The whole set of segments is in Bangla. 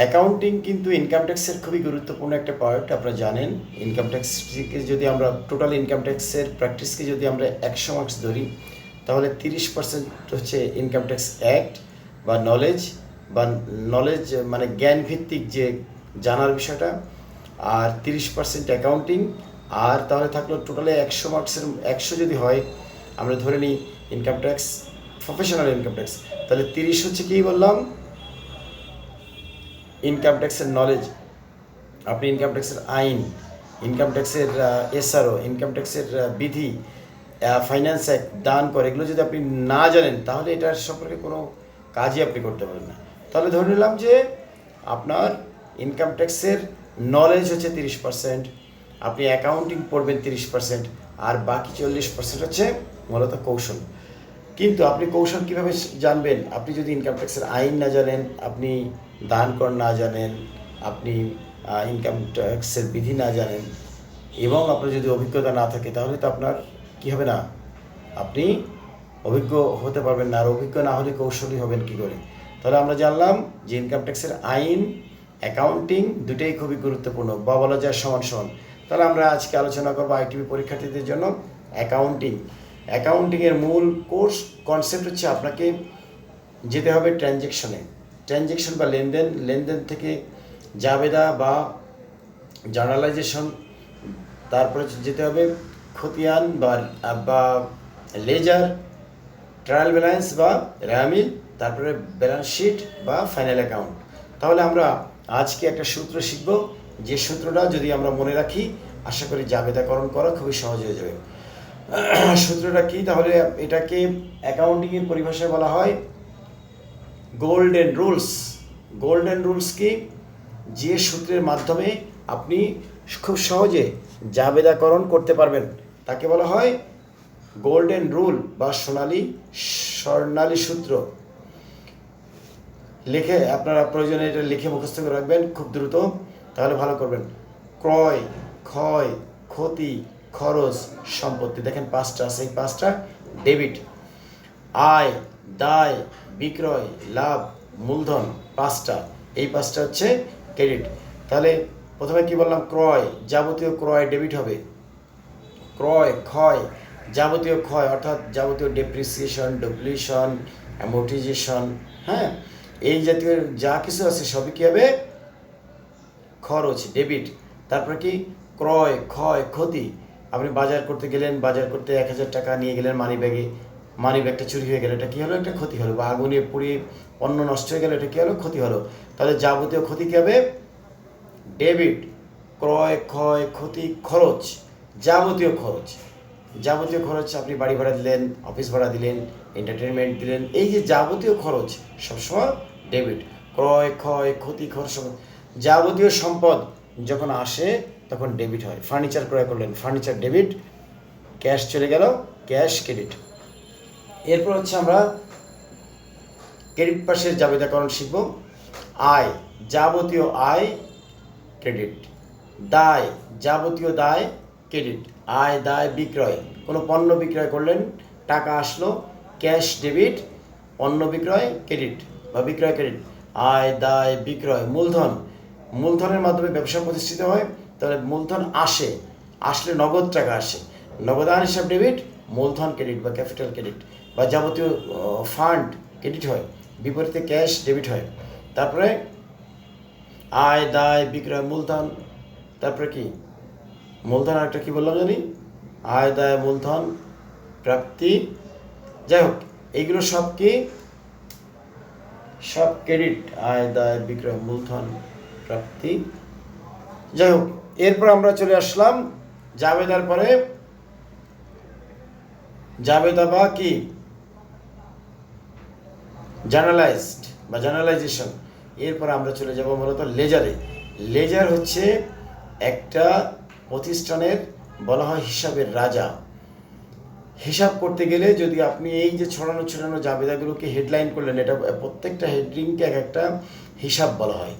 অ্যাকাউন্টিং কিন্তু ইনকাম ট্যাক্সের খুবই গুরুত্বপূর্ণ একটা পার্ট আপনারা জানেন। ইনকাম ট্যাক্সকে যদি আমরা টোটাল ইনকাম ট্যাক্সের প্র্যাকটিসকে যদি আমরা একশো মার্কস ধরি, তাহলে তিরিশ পার্সেন্ট হচ্ছে ইনকাম ট্যাক্স অ্যাক্ট বা নলেজ বা নলেজ মানে জ্ঞান ভিত্তিক যে জানার বিষয়টা, আর তিরিশ পার্সেন্ট অ্যাকাউন্টিং আর তাহলে থাকল টোটালে একশো মার্কসের একশো যদি হয়, আমরা ধরে নিই income tax professional income tax তাহলে তিরিশ হচ্ছে কী বললাম? ইনকাম ট্যাক্সের নলেজ আপনি ইনকাম ট্যাক্সের আইন ইনকাম ট্যাক্সের এসআরও ইনকাম ট্যাক্সের বিধি ফাইন্যান্স অ্যাক্ট দান করে, এগুলো যদি আপনি না জানেন, তাহলে এটার সম্পর্কে কোনো কাজই আপনি করতে পারেন না। তাহলে ধরে নিলাম যে আপনার ইনকাম ট্যাক্সের নলেজ হচ্ছে তিরিশ পার্সেন্ট আপনি অ্যাকাউন্টিং পড়বেন তিরিশ পার্সেন্ট আর বাকি চল্লিশ পার্সেন্ট হচ্ছে মূলত কৌশল। কিন্তু আপনি কৌশল কীভাবে জানবেন? আপনি যদি ইনকাম ট্যাক্সের আইন না জানেন, আপনি দান কর না জানেন, আপনি ইনকাম ট্যাক্সের বিধি না জানেন, এবং আপনার যদি অভিজ্ঞতা না থাকে, তাহলে তো আপনার কী হবে না? আপনি অভিজ্ঞ হতে পারবেন না, আর অভিজ্ঞ না হলে কৌশলী হবেন কী করে? তাহলে আমরা জানলাম যে ইনকাম ট্যাক্সের আইন অ্যাকাউন্টিং দুটোই খুবই গুরুত্বপূর্ণ। বা বলা যায় সমান সমান। তাহলে আমরা আজকে আলোচনা করব আইটিভি পরীক্ষার্থীদের জন্য অ্যাকাউন্টিং অ্যাকাউন্টিংয়ের মূল কোর্স কনসেপ্ট হচ্ছে আপনাকে যেতে হবে ট্রানজেকশনে ট্রানজেকশন বা লেনদেন লেনদেন থেকে জাবেদা বা জার্নালাইজেশন তারপরে যেতে হবে খতিয়ান বা বা লেজার ট্রায়াল ব্যালেন্স বা র্যামিল তারপরে ব্যালেন্স শিট বা ফাইনাল অ্যাকাউন্ট তাহলে আমরা আজকে একটা সূত্র শিখব। যে সূত্রটা যদি আমরা মনে রাখি, আশা করি জাবেদাকরণ করা খুবই সহজ হয়ে যাবে। সূত্রটা কি? তাহলে এটাকে অ্যাকাউন্টিংয়ের পরিভাষায় বলা হয় গোল্ডেন রুলস গোল্ডেন রুলস কি? যে সূত্রের মাধ্যমে আপনি খুব সহজে জাবেদাকরণ করতে পারবেন। তাকে বলা হয় গোল্ডেন রুল বা সোনালী স্বর্ণালী সূত্র। লিখে আপনারা প্রয়োজনে এটা লিখে মুখস্থ করে রাখবেন, খুব দ্রুত। তাহলে ভালো করবেন। ক্রয়, ক্ষয়, ক্ষতি, খরচ, সম্পত্তি। দেখেন পাঁচটা আছে, এই পাঁচটা। ডেবিট আয় দায়, বিক্রয়, লাভ, মূলধন পাঁচটা। এই পাঁচটা হচ্ছে ক্রেডিট তাহলে প্রথমে কি বললাম? ক্রয়, যাবতীয় ক্রয় ডেবিট হবে। ক্রয়, ক্ষয়, যাবতীয় ক্ষয় অর্থাৎ যাবতীয় ডেপ্রিসিয়েশন ডুপ্লিশন অ্যামোটিজেশন হ্যাঁ? এই জাতীয় যা কিছু আছে সবই কী হবে? খরচ ডেবিট তারপরে কি? ক্রয়, ক্ষয়, ক্ষতি। আপনি বাজার করতে গেলেন, বাজার করতে এক হাজার টাকা নিয়ে গেলেন মানি ব্যাগে মানি ব্যাগটা চুরি হয়ে গেলে, এটা কী হলো? একটা ক্ষতি হলো। বা আগুনে পুড়িয়ে পণ্য নষ্ট হয়ে গেলে, এটা কী হলো? ক্ষতি হলো। তাহলে যাবতীয় ক্ষতি কী হবে? ডেবিট, ক্রয়, ক্ষয়, ক্ষতি, খরচ, যাবতীয় খরচ। যাবতীয় খরচ আপনি বাড়ি ভাড়া দিলেন, অফিস ভাড়া দিলেন এন্টারটেনমেন্ট দিলেন, এই যে যাবতীয় খরচ, সবসময় ডেবিট, ক্রয়, ক্ষয়, ক্ষতি, খরচ যাবতীয় সম্পদ যখন আসে, তখন ডেবিট হয়। ফার্নিচার ক্রয় করলেন, ফার্নিচার, ডেবিট, ক্যাশ চলে গেল, ক্যাশ, ক্রেডিট। এরপর হচ্ছে আমরা ক্রেডিট পাশের জাবেদাকরণ শিখব। আয়, যাবতীয় আয় ক্রেডিট দায়, যাবতীয় দায় ক্রেডিট আয়, দায়, বিক্রয়। কোনো পণ্য বিক্রয় করলেন, টাকা আসলো ক্যাশ ডেবিট পণ্য বিক্রয় ক্রেডিট বা বিক্রয় ক্রেডিট আয়, দায়, বিক্রয়, মূলধন। মূলধনের মাধ্যমে ব্যবসা প্রতিষ্ঠিত হয়, তাহলে মূলধন আসে। আসলে নগদ টাকা আসে। নগদান হিসাব ডেবিট মূলধন ক্রেডিট বা ক্যাপিটাল ক্রেডিট বা যাবতীয় ফান্ড ক্রেডিট হয়। বিপরীতে ক্যাশ ডেবিট হয়। তারপরে আয়, দায়, বিক্রয়, মূলধন, তারপরে কি? মূলধন আরেকটা কি বললাম জানি? আয়, দায়, মূলধন, প্রাপ্তি। যাই হোক, এইগুলো সব কি? সব ক্রেডিট আয়, দায়, বিক্রয়, মূলধন, প্রাপ্তি। যাই হোক, এরপর আমরা চলে আসলাম জাবেদার পরে। জাবেদা বা কি? জার্নালাইজড বা জার্নালাইজেশন এরপর আমরা চলে যাব মূলত লেজারে। লেজার হচ্ছে একটা প্রতিষ্ঠানের, বলা হয় হিসাবের রাজা। হিসাব করতে গেলে যদি আপনি এই যে ছড়ানো ছড়ানো জাবেদাগুলোকে হেডলাইন করলেন, এটা প্রত্যেকটা হেডলিংকে এক একটা হিসাব বলা হয়।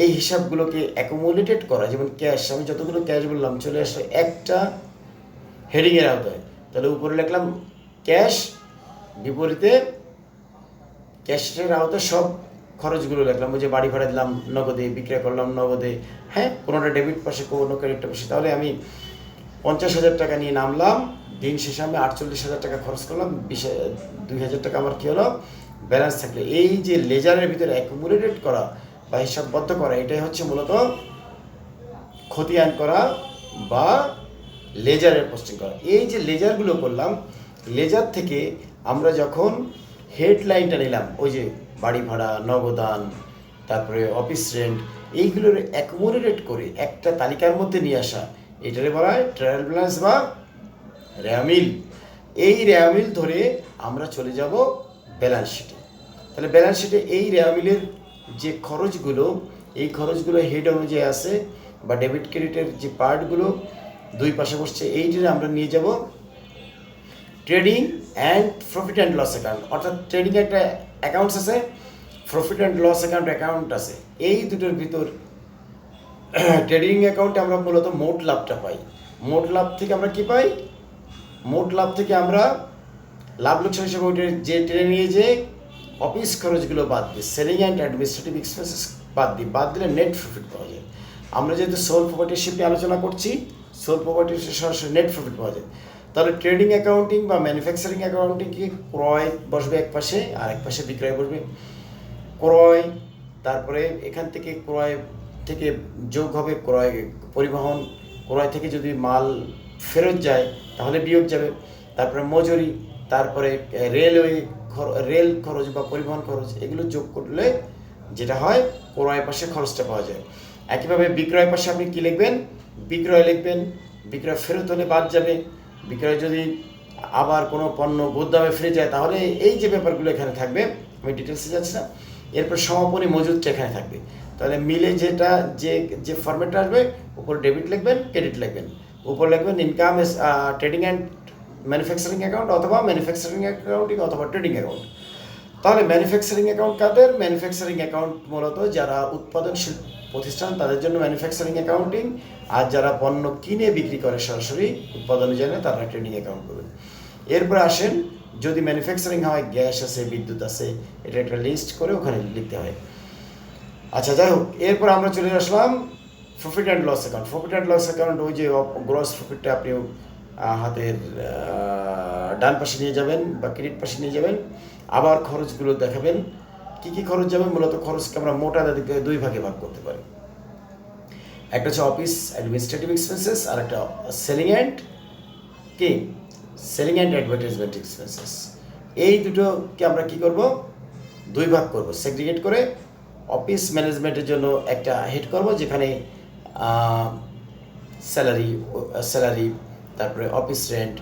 এই হিসাবগুলোকে অ্যাকুমুলেটেড করা, যেমন ক্যাশ আমি যতগুলো ক্যাশ বললাম, চলে আসলো একটা হেডিংয়ের আওতায়। তাহলে উপরে লিখলাম ক্যাশ বিপরীতে ক্যাশের আওতায় সব খরচগুলো লাগলাম ওই যে বাড়ি ভাড়া দিলাম, নগদে বিক্রয় করলাম, নগদে হ্যাঁ কোনোটা ডেবিট পাশে, কোনো ক্রেডিটটা পাশে, তাহলে আমি পঞ্চাশ হাজার টাকা নিয়ে নামলাম, দিন শেষে আমি আটচল্লিশ হাজার টাকা খরচ করলাম, বিশ, দুই হাজার টাকা আমার কী হলো? ব্যালেন্স থাকলে। এই যে লেজারের ভিতরে অ্যাকুমুলেটেড করা বা হিসাববদ্ধ করা, এটাই হচ্ছে মূলত খতিয়ান করা বা লেজারের পোস্টিং করা। এই যে লেজারগুলো করলাম লেজার থেকে আমরা যখন হেডলাইনটা নিলাম, ওই যে বাড়ি ভাড়া নগদান তারপরে অফিস রেন্ট এইগুলোর অ্যাকুমুলেটেড করে একটা তালিকার মধ্যে নিয়ে আসা। এটারে বলা হয় ট্রায়াল ব্যালেন্স বা র্যামিল এই র্যামিল ধরে আমরা চলে যাব ব্যালেন্স শিটে তাহলে ব্যালেন্স শিটে এই র্যামিলের যে খরচগুলো, এই খরচগুলো হেড অনুযায়ী আছে, বা ডেবিট ক্রেডিটের যে পার্টগুলো দুই পাশে বসছে, এইটারে আমরা নিয়ে যাব trading and profit and loss account অর্থাৎ ট্রেডিং একটা অ্যাকাউন্টস আছে profit and loss account account আছে। এই দুটোর ভিতর ট্রেডিং অ্যাকাউন্টে আমরা মূলত মোট লাভটা পাই। মোট লাভ থেকে আমরা কি পাই? মোট লাভ থেকে আমরা লাভ লোকসান হিসেবে ওইটা যে ট্রেনে নিয়ে যে অফিস খরচগুলো বাদ দিই সেলিং অ্যান্ড অ্যাডমিনিস্ট্রেটিভ এক্সপেন্সেস বাদ দিই বাদ দিলে নেট প্রফিট পাওয়া যায়। আমরা যেহেতু সোল প্রপার্টিশিপ নিয়ে আলোচনা করছি সোল প্রপার্টি সরাসরি নেট প্রফিট পাওয়া যায়। তাহলে ট্রেডিং অ্যাকাউন্টিং বা ম্যানুফ্যাকচারিং অ্যাকাউন্টিং কি? ক্রয় বসবে এক পাশে আর এক পাশে বিক্রয় বসবে। ক্রয়, তারপরে এখান থেকে ক্রয় থেকে যোগ হবে, ক্রয় পরিবহন, ক্রয় থেকে যদি মাল ফেরত যায়, তাহলে বিয়োগ যাবে। তারপরে মজুরি, তারপরে রেলওয়ে রেল খরচ বা পরিবহন খরচ, এগুলো যোগ করলে যেটা হয়, ক্রয় পাশে খরচটা পাওয়া যায়। একইভাবে বিক্রয় পাশে আপনি কী লিখবেন? বিক্রয় লিখবেন, বিক্রয় ফেরত হলে বাদ যাবে। বিক্রয় যদি আবার কোনো পণ্য গোদামে ফিরে যায়, তাহলে এই যে ব্যাপারগুলো এখানে থাকবে, আমি ডিটেলসে যাচ্ছি না, এরপর সমাপনী মজুদটা এখানে থাকবে। তাহলে মিলে যেটা, যে যে ফরম্যাটটা আসবে, উপর ডেবিট লিখবেন ক্রেডিট লিখবেন। উপর লিখবেন income trading and manufacturing account অথবা ম্যানুফ্যাকচারিং অ্যাকাউন্টিং অথবা ট্রেডিং অ্যাকাউন্ট তাহলে ম্যানুফ্যাকচারিং অ্যাকাউন্ট কাদের? ম্যানুফ্যাকচারিং অ্যাকাউন্ট মূলত যারা উৎপাদনশীল প্রতিষ্ঠান, তাদের জন্য ম্যানুফ্যাকচারিং অ্যাকাউন্টিং আর যারা পণ্য কিনে বিক্রি করে সরাসরি উৎপাদনের জন্য তারা ট্রেডিং অ্যাকাউন্ট করবে। এরপর আসেন, যদি ম্যানুফ্যাকচারিং হয়, গ্যাস আছে, বিদ্যুৎ আছে, এটা একটা লিস্ট করে ওখানে লিখতে হয়। আচ্ছা যাই হোক, এরপর আমরা চলে আসলাম profit and loss account profit and loss account ওই যে গ্রস প্রফিটটা আপনি হাতের ডান পাশে নিয়ে যাবেন বা ক্রেডিট পাশে নিয়ে যাবেন। আবার খরচগুলো দেখাবেন। কি কি খরচ যাবে? মূলত খরচকে আমরা মোটা দিকে দুই ভাগে ভাগ করতে পারি। একটা হচ্ছে অফিস অ্যাডমিনিস্ট্রেটিভ এক্সপেন্সেস আর একটা সেলিং অ্যান্ড কি? সেলিং অ্যান্ড অ্যাডভার্টাইজমেন্ট এক্সপেন্সেস এই দুটোকে আমরা কি করব? দুই ভাগ করব। সেগ্রিগেট করে অফিস ম্যানেজমেন্টের জন্য একটা হেড করব, যেখানে স্যালারি স্যালারি তারপরে অফিস রেন্ট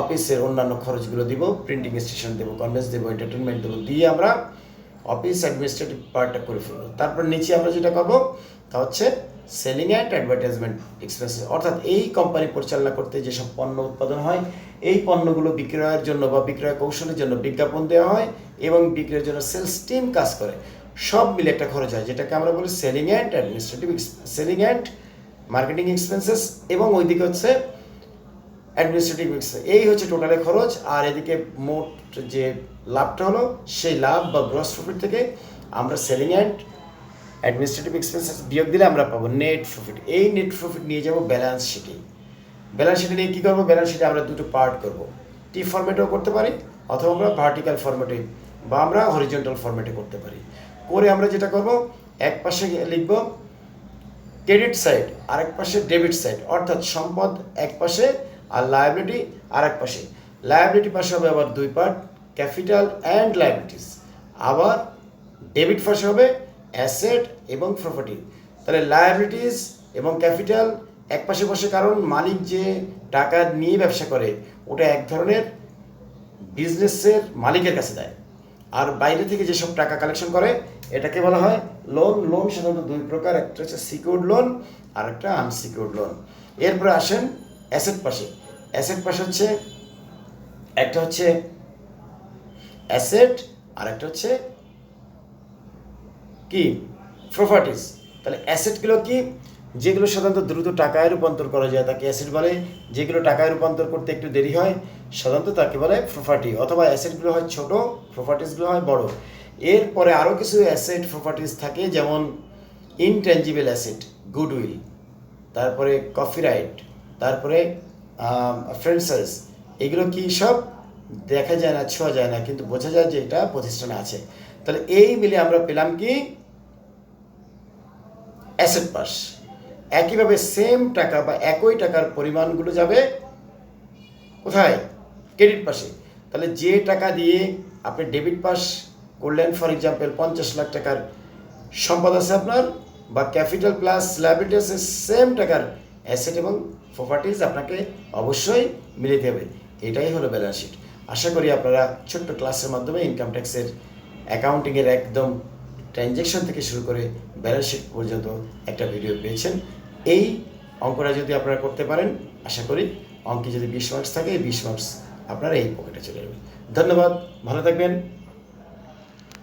অফিসের অন্যান্য খরচগুলো দিব প্রিন্টিং স্টেশন দেবো কনভেন্স দেবো এন্টারটেনমেন্ট দেবো, দিয়ে আমরা অফিস অ্যাডমিনিস্ট্রেটিভ পার্টটা করে ফেলব। তারপর নিচে আমরা যেটা করব, তা হচ্ছে সেলিং অ্যান্ড অ্যাডভার্টাইজমেন্ট এক্সপেন্সেস অর্থাৎ এই কোম্পানি পরিচালনা করতে যেসব পণ্য উৎপাদন হয়, এই পণ্যগুলো বিক্রয়ের জন্য বা বিক্রয় কৌশলের জন্য বিজ্ঞাপন দেওয়া হয় এবং বিক্রয়ের জন্য সেলস টিম কাজ করে। সব মিলে একটা খরচ হয়, যেটাকে আমরা বলি selling and administrative selling and marketing expenses এবং ওইদিকে হচ্ছে অ্যাডমিনিস্ট্রেটিভ এই হচ্ছে টোটালে খরচ, আর এদিকে মোট যে লাভটা হলো, সেই লাভ বা গ্রস প্রফিট থেকে আমরা সেলিং অ্যান্ড অ্যাডমিনিস্ট্রেটিভ এক্সপেন্সেস বিয়োগ দিলে আমরা পাবো নেট প্রফিট এই নেট প্রফিট নিয়ে যাব ব্যালেন্স শিটে ব্যালেন্স শিটে নিয়ে কী করব? ব্যালেন্স শিটে আমরা দুটো পার্ট করব। টি ফরম্যাটেও করতে পারি, অথবা আমরা ভার্টিক্যাল ফরম্যাটে বা আমরা হরিজন্টাল ফরম্যাটে করতে পারি। করে আমরা যেটা করব, এক পাশে লিখব ক্রেডিট সাইড আরেক পাশে ডেবিট সাইড অর্থাৎ সম্পদ এক পাশে আর লায়াবিলিটি আর এক পাশে। লায়াবিলিটি পাশে হবে আবার দুই পার্ট ক্যাপিটাল অ্যান্ড লায়াবিলিটিস আবার ডেবিট পাশে হবে অ্যাসেট এবং প্রপার্টি তাহলে লায়াবিলিটিস এবং ক্যাপিটাল এক পাশে বসে, কারণ মালিক যে টাকা নিয়ে ব্যবসা করে, ওটা এক ধরনের বিজনেসের মালিকের কাছে দেয়। আর বাইরে থেকে যেসব টাকা কালেকশন করে, এটাকে বলা হয় লোন লোন সাধারণত দুই প্রকার, একটা হচ্ছে সিকিউরড লোন আর একটা আনসিকিউর্ড লোন এরপরে আসেন অ্যাসেট পাশে। অ্যাসেট পাশে হচ্ছে একটা হচ্ছে অ্যাসেট, আর একটা হচ্ছে কি? প্রপার্টিস তাহলে অ্যাসেটগুলো কি? যেগুলো সাধারণত দ্রুত টাকায় রূপান্তর করা যায়, তাকে অ্যাসেট বলে। যেগুলো টাকায় রূপান্তর করতে একটু দেরি হয়, সাধারণত তাকে বলে প্রপার্টি অথবা অ্যাসেটগুলো হয় ছোট প্রপার্টিসগুলো হয় বড়। এরপরে আরও কিছু অ্যাসেট প্রপার্টিজ থাকে, যেমন ইনটেঞ্জিবল অ্যাসেট গুডউইল তারপরে কপিরাইট তারপরে ফ্রেন্সার্স এগুলো কি সব দেখা যায় না, ছোঁয়া যায় না, কিন্তু বোঝা যায় যে এটা প্রতিষ্ঠানে আছে। তাহলে এই মিলে আমরা পেলাম কি? অ্যাসেট পাস একইভাবে সেম টাকা বা একই টাকার পরিমাণগুলো যাবে কোথায়? ক্রেডিট পাশে তাহলে যে টাকা দিয়ে আপনি ডেবিট পাস করলেন ফর এক্সাম্পল পঞ্চাশ লাখ টাকার সম্পদ আছে আপনার, বা ক্যাপিটাল প্লাস লাইবিলিটি আছে সেম টাকার অ্যাসেট এবং প্রপার্টিজ আপনাকে অবশ্যই মিলিতে হবে এটাই হলো ব্যালেন্স শিট আশা করি আপনারা ছোট্ট ক্লাসের মাধ্যমে ইনকাম ট্যাক্সের অ্যাকাউন্টিংয়ের একদম ট্রানজ্যাকশন থেকে শুরু করে ব্যালেন্স শিট পর্যন্ত একটা ভিডিও পেয়েছেন। এই অঙ্কটা যদি আপনারা করতে পারেন, আশা করি অঙ্কে যদি বিশ মার্কস থাকে, বিশ মার্কস আপনারা এই পকেটে চলে যাবে। ধন্যবাদ, ভালো থাকবেন।